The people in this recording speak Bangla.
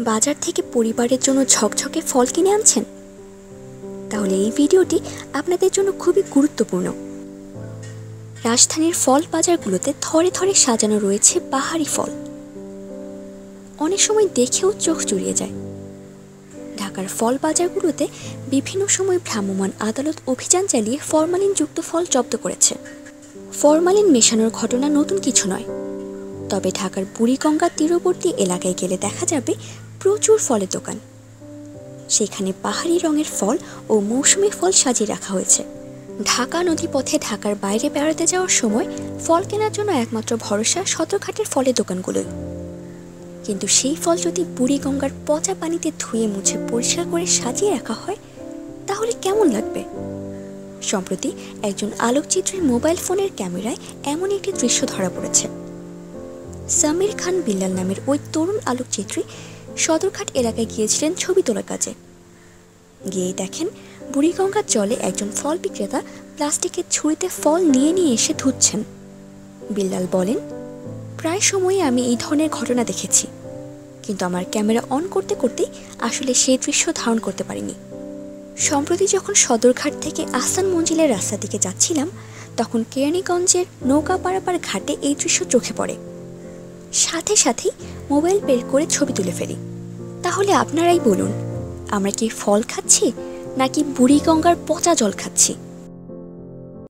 বাজার থেকে পরিবারের জন্য ঝকঝকে ফল কিনে আনছেন? তাহলে এই ভিডিওটি আপনাদের জন্য খুবই গুরুত্বপূর্ণ। রাজধানীর ফল বাজারগুলোতে থরে থরে সাজানো রয়েছে বাহারি ফল। অনেক সময় দেখেও চোখ জুড়িয়ে যায়। ঢাকার ফল বাজারগুলোতে বিভিন্ন সময় ভ্রাম্যমাণ আদালত অভিযান চালিয়ে ফরমালিনযুক্ত ফল জব্দ করেছে। ফরমালিন মেশানোর ঘটনা নতুন কিছু নয়। তবে ঢাকার বুড়িগঙ্গার তীরবর্তী এলাকায় গেলে দেখা যাবে প্রচুর ফলের দোকান। সেখানে পাহাড়ি রঙের ফল ও মৌসুমি ফল সাজিয়ে রাখা হয়েছে। ঢাকা নদীপথে ঢাকার বাইরে বেড়াতে যাওয়ার সময় ফল কেনার জন্য একমাত্র ভরসা সদরঘাটের ফলের দোকানগুলোই। কিন্তু সেই ফল যদি বুড়িগঙ্গার পচা পানিতে ধুয়ে মুছে পরিষ্কার করে সাজিয়ে রাখা হয়, তাহলে কেমন লাগবে? সম্প্রতি একজন আলোকচিত্রীর মোবাইল ফোনের ক্যামেরায় এমন একটি দৃশ্য ধরা পড়েছে। সামির খান বিল্লাল নামের ওই তরুণ আলোকচিত্রী সদরঘাট এলাকায় গিয়েছিলেন ছবি তোলার কাজে। গিয়েই দেখেন, বুড়িগঙ্গার জলে একজন ফল বিক্রেতা প্লাস্টিকের ছুরিতে ফল নিয়ে নিয়ে এসে ধুচ্ছেন। বিল্লাল বলেন, প্রায় সময়ই আমি এই ধরনের ঘটনা দেখেছি। কিন্তু আমার ক্যামেরা অন করতে করতেই আসলে সেই দৃশ্য ধারণ করতে পারিনি। সম্প্রতি যখন সদরঘাট থেকে আহসান মঞ্জিলের রাস্তা দিকে যাচ্ছিলাম, তখন কেরানীগঞ্জের নৌকা পারাপার ঘাটে এই দৃশ্য চোখে পড়ে। সাথে সাথেই মোবাইল বের করে ছবি তুলে ফেলি। তাহলে আপনারাই বলুন, আমরা কি ফল খাচ্ছি নাকি বুড়ি গঙ্গার পচা জল খাচ্ছি?